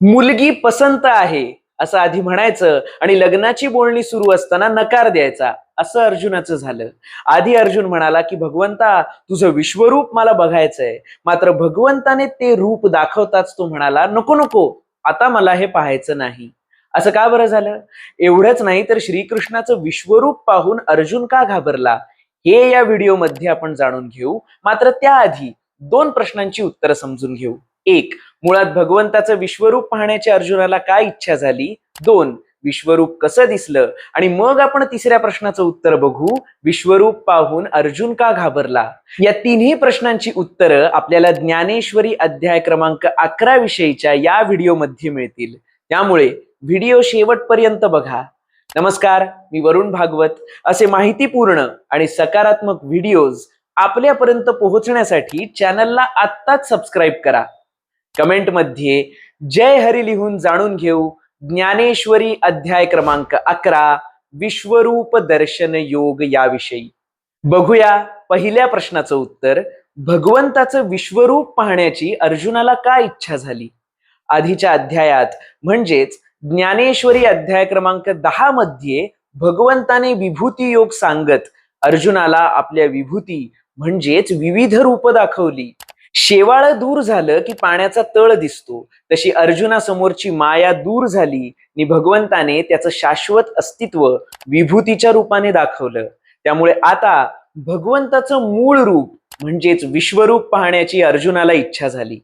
मुलगी पसंत आहे असं आधी म्हणायचं आणि लग्नाची बोलणी सुरू असताना नकार द्यायचा असं अर्जुनाचं झालं. आधी अर्जुन म्हणाला की भगवंता तुझं विश्वरूप मला बघायचंय. मात्र भगवंताने ते रूप दाखवताच तो म्हणाला नको नको आता मला हे पाहायचं नाही. असं का बरं झालं? एवढंच नाही तर श्रीकृष्णाचं विश्वरूप पाहून अर्जुन का घाबरला? हे या व्हिडिओमध्ये आपण जाणून घेऊ. मात्र त्याआधी दोन प्रश्नांची उत्तरं समजून घेऊ. एक मुळात भगवंताचं विश्वरूप पाहण्याची अर्जुनाला काय इच्छा झाली? दोन विश्वरूप कसं दिसलं? आणि मग आपण तिसऱ्या प्रश्नाचं उत्तर बघू. विश्वरूप पाहून अर्जुन का घाबरला? या तिन्ही प्रश्नांची उत्तरं आपल्याला ज्ञानेश्वरी अध्याय क्रमांक अकरा विषयीच्या या व्हिडिओमध्ये मिळतील. त्यामुळे व्हिडिओ शेवटपर्यंत बघा. नमस्कार मी वरुण भागवत. असे माहितीपूर्ण आणि सकारात्मक व्हिडिओज आपल्यापर्यंत पोहोचण्यासाठी चॅनलला आत्ताच सबस्क्राईब करा. कमेंटमध्ये जय हरी लिहून जाणून घेऊ. ज्ञानेश्वरी अध्याय क्रमांक अकरा विश्वरूप दर्शन योग याविषयी. बघूया पहिल्या प्रश्नाचं उत्तर. भगवंताचं विश्वरूप पाहण्याची अर्जुनाला काय इच्छा झाली? आधीच्या अध्यायात म्हणजेच ज्ञानेश्वरी अध्याय क्रमांक दहा मध्ये भगवंताने विभूती योग सांगत अर्जुनाला आपल्या विभूती म्हणजेच विविध रूप दाखवली. शेवाळ दूर झालं की पाण्याचा तळ दिसतो. तशी अर्जुनासमोरची माया दूर झाली आणि भगवंताने त्याचं शाश्वत अस्तित्व विभूतीच्या रूपाने दाखवलं. त्यामुळे आता भगवंताचं मूळ रूप म्हणजेच विश्वरूप पाहण्याची अर्जुनाला इच्छा झाली.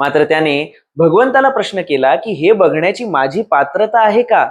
मात्र त्याने भगवंताला प्रश्न केला की हे बघण्याची माझी पात्रता आहे का?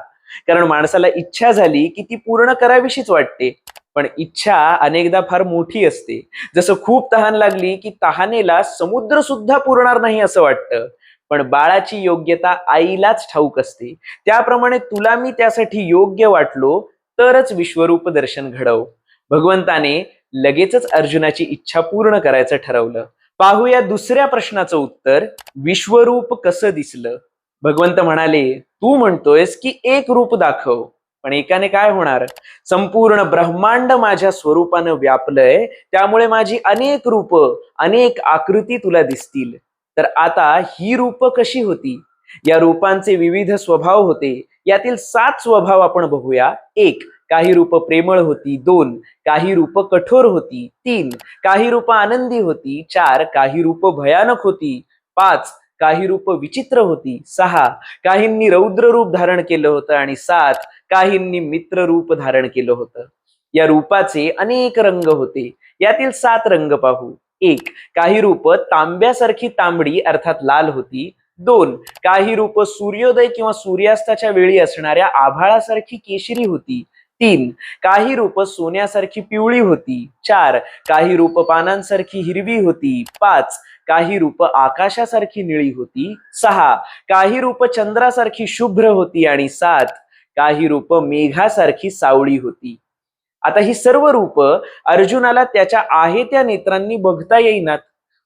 कारण माणसाला इच्छा झाली की ती पूर्ण करावीशीच वाटते. पण इच्छा अनेकदा फार मोठी असते. जसं खूप तहान लागली की तहानेला समुद्र सुद्धा पुरणार नाही असं वाटतं. पण बाळाची योग्यता आईलाच ठाऊक असते. त्याप्रमाणे तुला मी त्यासाठी योग्य वाटलो तरच विश्वरूप दर्शन घडव. भगवंताने लगेचच अर्जुनाची इच्छा पूर्ण करायचं ठरवलं. पाहूया दुसऱ्या प्रश्नाचं उत्तर विश्वरूप कसं दिसलं? भगवंत म्हणाले तू म्हणतोयस की एक रूप दाखव. पण एकाने काय होणार? संपूर्ण ब्रह्मांड माझ्या स्वरूपानं व्यापलंय त्यामुळे माझी अनेक रूप अनेक आकृती तुला दिसतील. तर आता ही रूप कशी होती? या रूपांचे विविध स्वभाव होते. यातील सात स्वभाव आपण बघूया. एक काही रूप प्रेमळ होती. दोन काही रूप कठोर होती. तीन काही रूप आनंदी होती. चार काही रूप भयानक होती. पाच काही रूप विचित्र होती. सहा काहींनी रौद्र रूप धारण केलं होतं आणि सात काहींनी मित्र रूप धारण केलं होतं. या रूपाचे अनेक रंग होते. यातील सात रंग पाहू. एक काही रूप तांब्यासारखी तांबडी अर्थात लाल होती. दोन काही रूप सूर्योदय किंवा सूर्यास्ताच्या वेळी असणाऱ्या आभाळासारखी केशरी होती. तीन काही रूप सोन्यासारखी पिवळी होती. चार काही रूप पानांसारखी हिरवी होती. पाच काही रूप आकाशासारखी निळी होती सहा. काही रूप चंद्रासारखी शुभ्र होती आणि सात. काही रूप मेघासारखी सावळी होती. आता ही सर्व रूप अर्जुनाला त्याच्या आहे त्या नेत्रांनी बघता येईनात.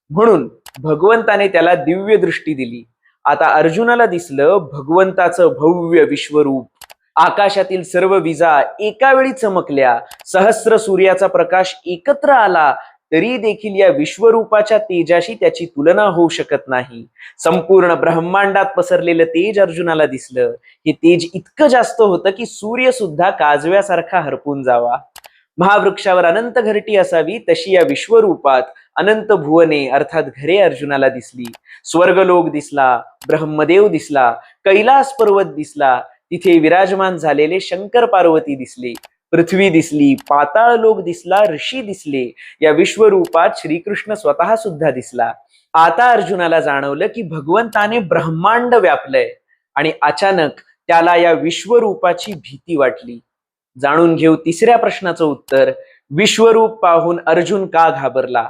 म्हणून भगवंताने त्याला दिव्य दृष्टी दिली. आता अर्जुनाला दिसलं भगवंताचं भव्य विश्वरूप. आकाशातील सर्व विजा एका वेळी चमकल्या. सहस्र सूर्याचा प्रकाश एकत्र आला. तरी देखील या विश्वरूपाच्या तेजाशी त्याची तुलना होऊ शकत नाही. संपूर्ण ब्रह्मांडात पसरलेलं तेज अर्जुनाला दिसलं. हे तेज इतकं जास्त होतं की सूर्य सुद्धा काजव्यासारखा हरपून जावा. महावृक्षावर अनंत घरटी असावी तशी या विश्वरूपात अनंत भुवने अर्थात घरे अर्जुनाला दिसली. स्वर्गलोक दिसला ब्रह्मदेव दिसला कैलास पर्वत दिसला तिथे विराजमान झालेले शंकर पार्वती दिसले. पृथ्वी दिसली पाताळ लोक दिसला ऋषी दिसले. या विश्वरूपात श्रीकृष्ण स्वतः सुद्धा दिसला. आता अर्जुनाला जाणवलं की भगवंताने ब्रह्मांड व्यापलंय आणि अचानक त्याला या विश्वरूपाची भीती वाटली. जाणून घेऊ तिसऱ्या प्रश्नाचं उत्तर. विश्वरूप पाहून अर्जुन का घाबरला?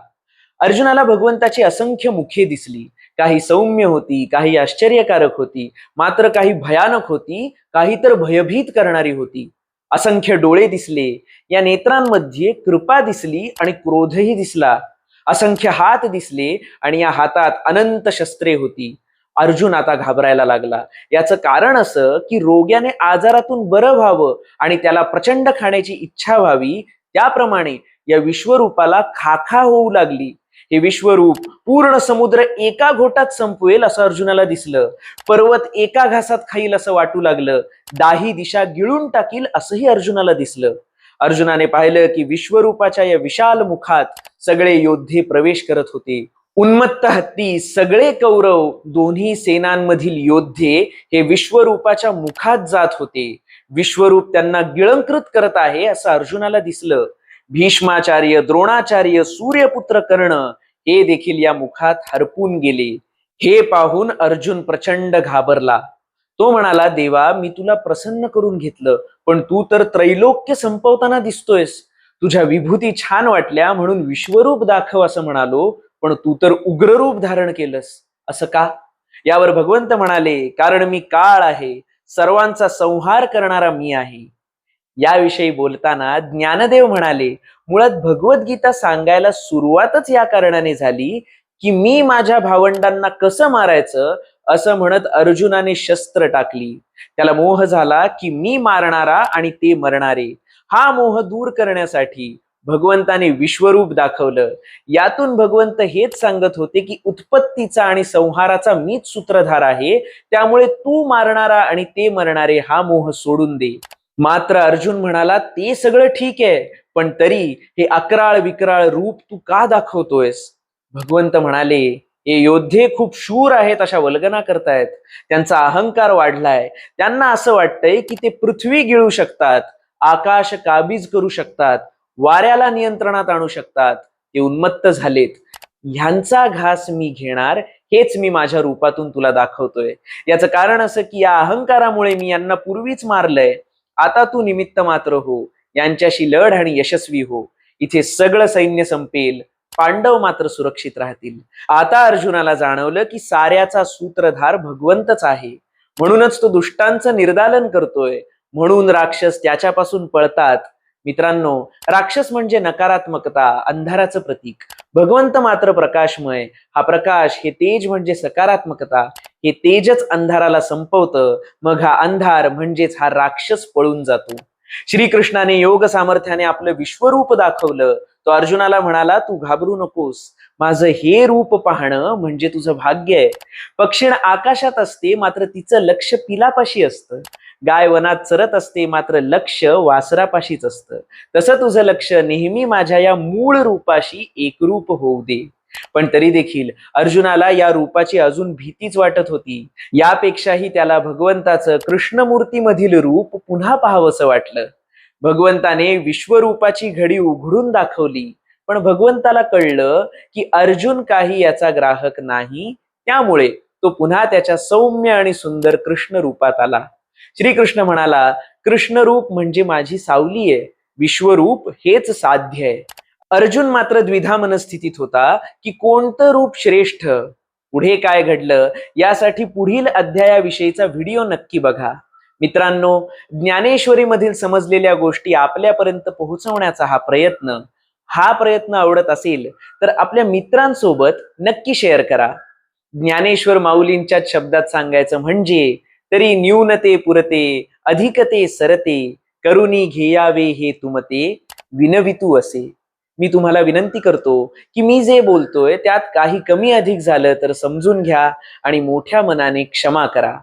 अर्जुनाला भगवंताची असंख्य मुखे दिसली. काही सौम्य होती काही आश्चर्यकारक होती मात्र काही भयानक होती काही तर भयभीत करणारी होती. असंख्य डोळे दिसले. या नेत्रांमध्ये कृपा दिसली आणि क्रोधही दिसला. असंख्य हात दिसले आणि या हातात अनंत शस्त्रे होती. अर्जुन आता घाबरायला लागला. याचं कारण असं की रोग्याने आजारातून बरं व्हावं आणि त्याला प्रचंड खाण्याची इच्छा व्हावी. त्याप्रमाणे या विश्वरूपाला खाखा होऊ लागली. हे विश्वरूप पूर्ण समुद्र एका घोटात संपवेल असं अर्जुनाला दिसलं. पर्वत एका घासात खाईल असं वाटू लागलं. दाही दिशा गिळून टाकील असंही अर्जुनाला दिसलं. अर्जुनाने पाहिलं की विश्वरूपाच्या या विशाल मुखात सगळे योद्धे प्रवेश करत होते. उन्मत्त हत्ती सगळे कौरव दोन्ही सेनांमधील योद्धे हे विश्वरूपाच्या मुखात जात होते. विश्वरूप त्यांना गिळंकृत करत आहे असं अर्जुनाला दिसलं. भीष्माचार्य द्रोणाचार्य सूर्यपुत्र कर्ण हे देखील या मुखात हरपून गेले. हे पाहून अर्जुन प्रचंड घाबरला. तो म्हणाला देवा मी तुला प्रसन्न करून घेतलं पण तू तर त्रैलोक्य संपवताना दिसतोयस. तुझ्या विभूती छान वाटल्या म्हणून विश्वरूप दाखव असं म्हणालो पण तू तर उग्ररूप धारण केलंस. असं का? यावर भगवंत म्हणाले कारण मी काळ आहे. सर्वांचा संहार करणारा मी आहे. याविषयी बोलताना ज्ञानदेव म्हणाले मुळात भगवद्गीता सांगायला सुरुवातच या कारणाने झाली की मी माझ्या भावंडांना कसं मारायचं असं म्हणत अर्जुनाने शस्त्र टाकली. त्याला मोह झाला की मी मारणारा आणि ते मरणारे. हा मोह दूर करण्यासाठी भगवंताने विश्वरूप दाखवलं. यातून भगवंत हेच सांगत होते की उत्पत्तीचा आणि संहाराचा मीच सूत्रधार आहे त्यामुळे तू मारणारा आणि ते मरणारे हा मोह सोडून दे. मात्र अर्जुन म्हणाला ते सगळं ठीक आहे पण तरी हे अकराळ विकराळ रूप तू का दाखवतोयस? भगवंत म्हणाले हे योद्धे खूप शूर आहेत अशा वल्गना करतायत. त्यांचा अहंकार वाढलाय. त्यांना असं वाटतंय की ते पृथ्वी गिळू शकतात आकाश काबीज करू शकतात वाऱ्याला नियंत्रणात आणू शकतात. ते उन्मत्त झालेत. ह्यांचा घास मी घेणार हेच मी माझ्या रूपातून तुला दाखवतोय. याचं कारण असं की या अहंकारामुळे मी यांना पूर्वीच मारलंय. आता तू निमित्त मात्र हो. यांच्याशी लढ आणि यशस्वी हो. इथे सगळं सैन्य संपेल. पांडव मात्र सुरक्षित राहतील. आता अर्जुनाला जाणवलं की साऱ्याचा सूत्रधार भगवंतच आहे. म्हणूनच तो दुष्टांचं निर्दालन करतोय. म्हणून राक्षस त्याच्यापासून पळतात. मित्रांनो राक्षस म्हणजे नकारात्मकता अंधाराचं प्रतीक. भगवंत मात्र प्रकाशमय. हा प्रकाश हे तेज म्हणजे सकारात्मकता. हे तेजच अंधाराला संपवतं. मग हा अंधार म्हणजेच हा राक्षस पळून जातो. श्रीकृष्णाने योग सामर्थ्याने आपलं विश्वरूप दाखवलं. तो अर्जुनाला म्हणाला तू घाबरू नकोस. माझं हे रूप पाहणं म्हणजे तुझं भाग्य आहे. पक्षीण आकाशात असते मात्र तिचं लक्ष पिलापाशी असतं. गाय वनात चरत असते मात्र लक्ष वासरापाशीच असतं. तसं तुझं लक्ष नेहमी माझ्या या मूळ रूपाशी एकरूप होऊ दे. पण तरी देखील अर्जुनाला या रूपाची अजून भीतीच वाटत होती. यापेक्षाही त्याला भगवंताचं कृष्णमूर्तीमधील रूप पुन्हा पाहावंसं वाटलं. भगवंताने विश्वरूपाची घडी उघडून दाखवली. पण भगवंताला कळलं की अर्जुन काही याचा ग्राहक नाही त्यामुळे तो पुन्हा त्याच्या सौम्य आणि सुंदर कृष्ण रूपात आला. श्रीकृष्ण म्हणाला कृष्णरूप म्हणजे माझी सावली आहे. विश्वरूप हेच साध्य आहे. अर्जुन मात्र द्विधा मनस्थितीत होता की कोणतं रूप श्रेष्ठ? पुढे काय घडलं? यासाठी पुढील अध्यायाविषयीचा व्हिडिओ नक्की बघा. मित्रांनो ज्ञानेश्वरीमधील समजलेल्या गोष्टी आपल्यापर्यंत पोहोचवण्याचा हा प्रयत्न हा प्रयत्न आवडत असेल तर आपल्या मित्रांसोबत नक्की शेअर करा. ज्ञानेश्वर माऊलींच्या शब्दात सांगायचं म्हणजे तरी न्यूनते पुरते अधिकते सरते करुणी घेयावे हे तुमते विनवितू असे. मी तुम्हाला विनंती करतो की मी जे बोलतोय त्यात काही कमी अधिक झालं तर समजून घ्या आणि मोठ्या मनाने क्षमा करा.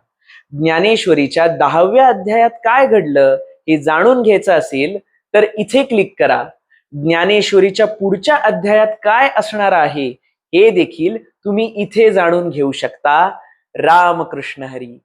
ज्ञानेश्वरीच्या दहाव्या अध्यायात काय घडलं हे जाणून घ्यायचं असेल तर इथे क्लिक करा. ज्ञानेश्वरीच्या पुढच्या अध्यायात काय असणार आहे हे देखील तुम्ही इथे जाणून घेऊ शकता. रामकृष्ण हरी.